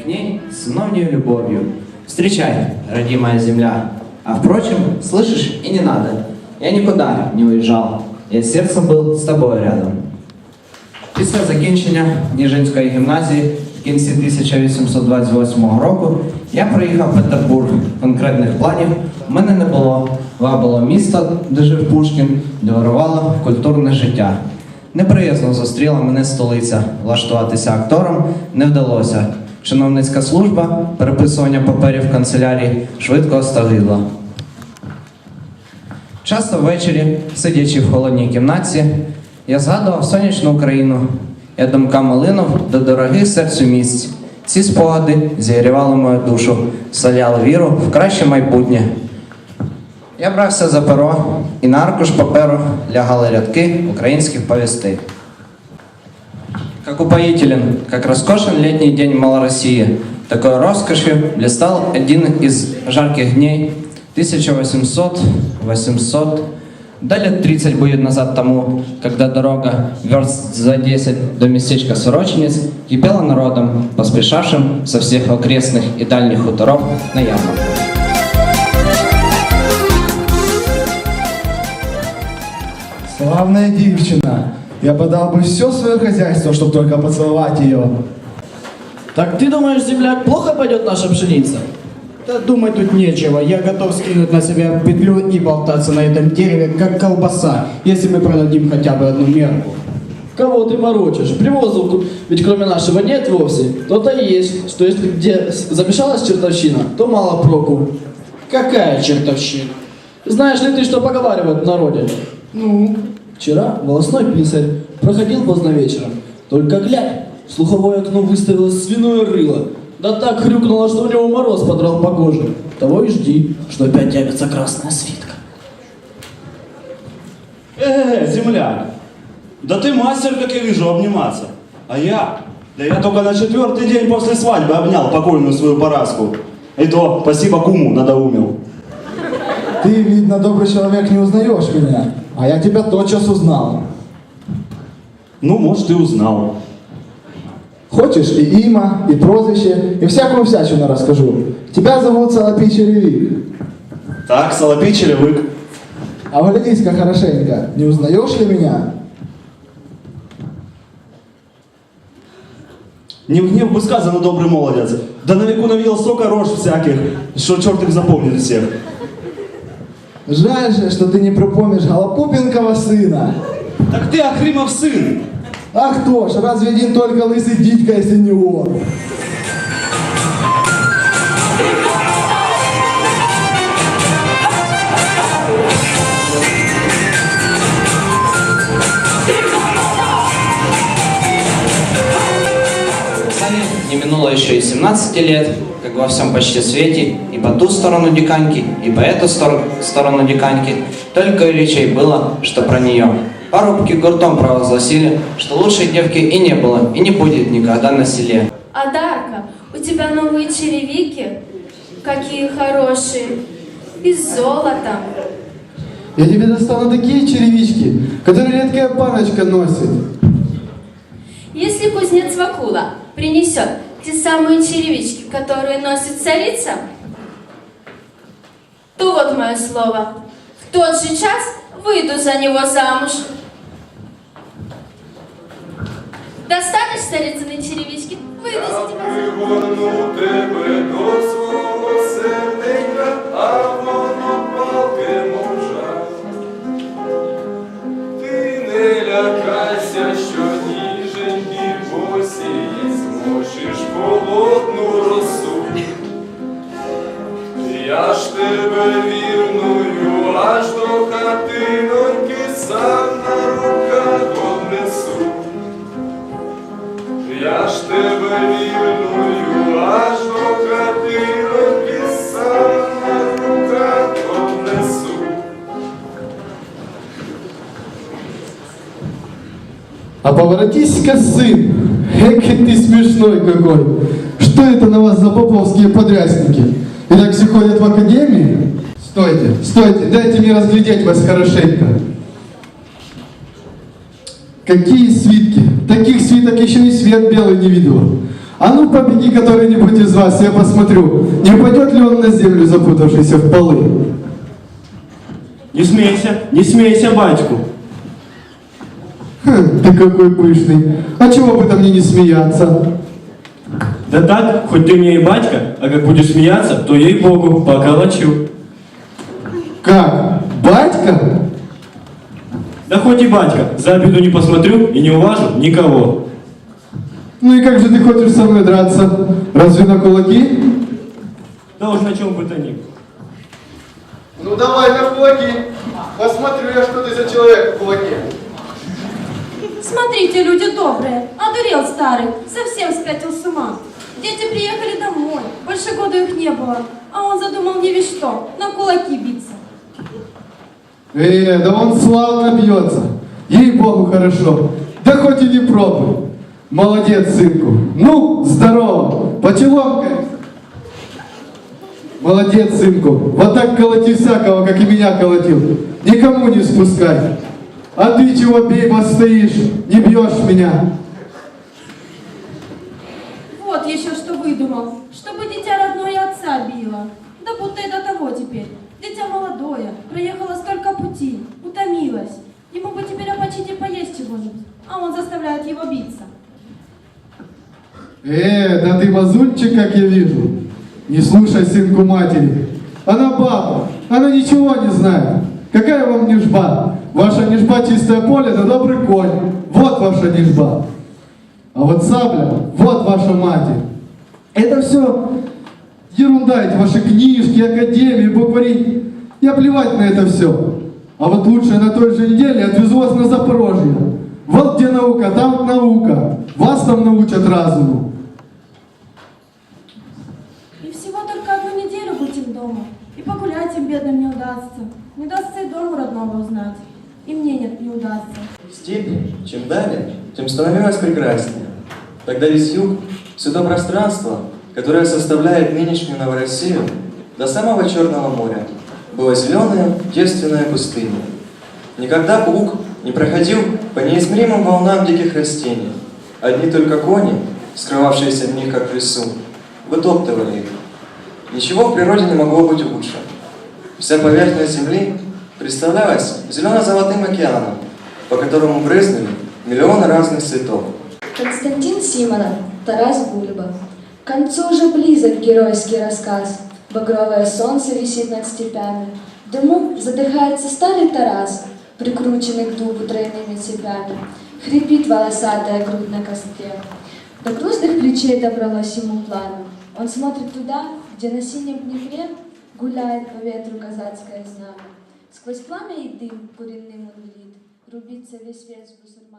я к ней с сыновней любовью. Встречай, родимая земля. А впрочем, слышишь, и не надо. Я никуда не уезжал. Я сердцем был з тобою рядом. Після закінчення Ніжинської гімназії в кінці 1828 року я приїхав в Петербург. Конкретних планів в мене не було. Вабило місто, де жив Пушкін, де вирувало культурне життя. Неприязно зустріла мене столиця. Влаштуватися актором не вдалося. Чиновницька служба, переписування паперів в канцелярії швидко остогидла. Часто ввечері, сидячи в холодній кімнаті, я згадував сонячну Україну. Я думками линув до дорогих серцю місць. Ці спогади зігрівали мою душу, вселяли віру в краще майбутнє. Я брався за перо, і на аркуш паперу лягали рядки українських повістей. Как упоителен, как роскошен летний день Малороссии. Такой роскошью блистал один из жарких дней 1800-800, да лет 30 будет назад тому, когда дорога верст за 10 до местечка Сорочинец кипела народом, поспешавшим со всех окрестных и дальних хуторов на ярмарку. Славная девчина. Я подал бы все свое хозяйство, чтобы только поцеловать ее. Так ты думаешь, земляк, плохо пойдет наша пшеница? Да думать тут нечего. Я готов скинуть на себя петлю и болтаться на этом дереве, как колбаса, если мы продадим хотя бы одну мерку. Кого ты морочишь? Привозу, ведь кроме нашего нет вовсе. То-то и есть, что если где замешалась чертовщина, то мало проку. Какая чертовщина? Знаешь ли ты, что поговаривают в народе? Ну, Вчера волосной писарь проходил поздно вечером. Только глянь, в слуховое окно выставилось свиное рыло. Да так хрюкнуло, что у него мороз подрал по коже. Того и жди, что опять явится красная свитка. Э, земляк, да ты мастер, как я вижу, обниматься. А я? Да я только на четвертый день после свадьбы обнял покойную свою поразку. И то спасибо куму надоумил. Ты, видно, добрый человек, не узнаешь меня, а я тебя тотчас узнал. Ну, может, и узнал. Хочешь и имя, и прозвище, и всякую всячину расскажу. Тебя зовут Солопий Черевик. Так, Солопий Черевык. А глядись-ка хорошенько, не узнаешь ли меня? Не мне бы сказано, добрый молодец. Да на веку навел столько рож всяких, что черт их запомнит всех. Жаль же, что ты не припомнишь Голопупенкова сына. Так ты Ахримов сын. А кто ж, разве один только лысый дядька, если не он? Не минуло еще и 17 лет, как во всем почти свете, по ту сторону диканьки, и по эту стор- сторону диканьки, только и речей было, что про нее. Парубки гуртом провозгласили, что лучшей девки и не было, и не будет никогда на селе. Адарка, у тебя новые черевики? Какие хорошие. Из золота. Я тебе достану такие черевички, которые редкая парочка носит. Если кузнец Вакула принесет те самые черевички, которые носит царица, то вот мое слово. В тот же час выйду за него замуж. Достанешь царицыны черевички, выйду за тебя замуж. Пригорну тебе до свого серденька, а воно палки мужа. Ти не лякайся, що ніженькі босі змочиш холодну росу. Я ж тебе вірною аж до хатиноньки сам на руках однесу. Я ж тебе вільною аж до хатинки сам на руках однесу. А поворотись-ка, сын, Экий ты смешной какой. Что это на вас за поповские подрясники? И так все ходят в академии? Стойте, стойте, дайте мне разглядеть вас хорошенько. Какие свитки? Таких свиток еще и свет белый не видел. А ну побеги который-нибудь из вас, я посмотрю, не упадет ли он на землю, запутавшийся в полы. Не смейся, не смейся, батьку. Хм, ты какой пышный. А чего бы там мне не смеяться? Да так, хоть ты мне и батька, а как будешь смеяться, то ей-богу, поколочу. Как? Батька? Да хоть и батька, за обиду не посмотрю и не уважу никого. Ну и как же ты хочешь со мной драться? Разве на кулаки? Да уж на чем бы то ни было. Ну давай на кулаки. Посмотрю я, что ты за человек в кулаке. Смотрите, люди добрые, одурел старый, совсем спятил с ума. Дети приехали домой, больше года их не было, а он задумал не весь что, на кулаки биться. Э, да он славно бьется. Ей-богу, хорошо. Да хоть и не пробуй. Молодец, сынку. Ну, здорово. Почеломкаемся. Молодец, сынку. Вот так колоти всякого, как и меня колотил. Никому не спускай. А ты чего, бейба, стоишь? Не бьешь меня. Вот еще что выдумал, чтобы дитя родное отца било. Да будто и до того теперь. Дитя молодое, проехало столько пути, утомилось. Ему бы теперь опочить и поесть чего-нибудь, а он заставляет его биться. Э, да ты мазульчик, как я вижу. Не слушай сынку матери. Она баба, она ничего не знает. Какая вам нежба? Ваша нежба чистое поле, да добрый конь. Вот ваша нежба. А вот сабля, вот ваша матерь. Это все ерунда, эти ваши книжки, академии, буквари. Я плевать на это все. А вот лучше на той же неделе отвезу вас на Запорожье. Вот где наука, там наука. Вас там научат разуму. И всего только одну неделю будем дома. И погулять им бедным не удастся. Не удастся и дому родного узнать. И мне нет, не удастся. Степень, чем далее, тем становилась прекраснее. Тогда весь юг, все то пространство, которое составляет нынешнюю Новороссию, до самого Черного моря, было зеленая, девственная пустыня. Никогда Буг не проходил по неизмеримым волнам диких растений. Одни только кони, скрывавшиеся в них, как в лесу, вытоптывали их. Ничего в природе не могло быть лучше. Вся поверхность земли представлялась зелено-золотым океаном, по которому брызнули миллионы разных цветов. Константин Симонов, Тарас Бульба. К концу уже близок геройский рассказ. Багровое солнце висит над степями. В дыму задыхается старый Тарас, прикрученный к дубу тройными цепями. Хрипит волосатая грудь на костре. До грустных плечей добралось ему пламя. Он смотрит туда, где на синем Днепре гуляет по ветру казацкое знамя. Сквозь пламя и дым куренным он велит, рубится весь вес бусурманский.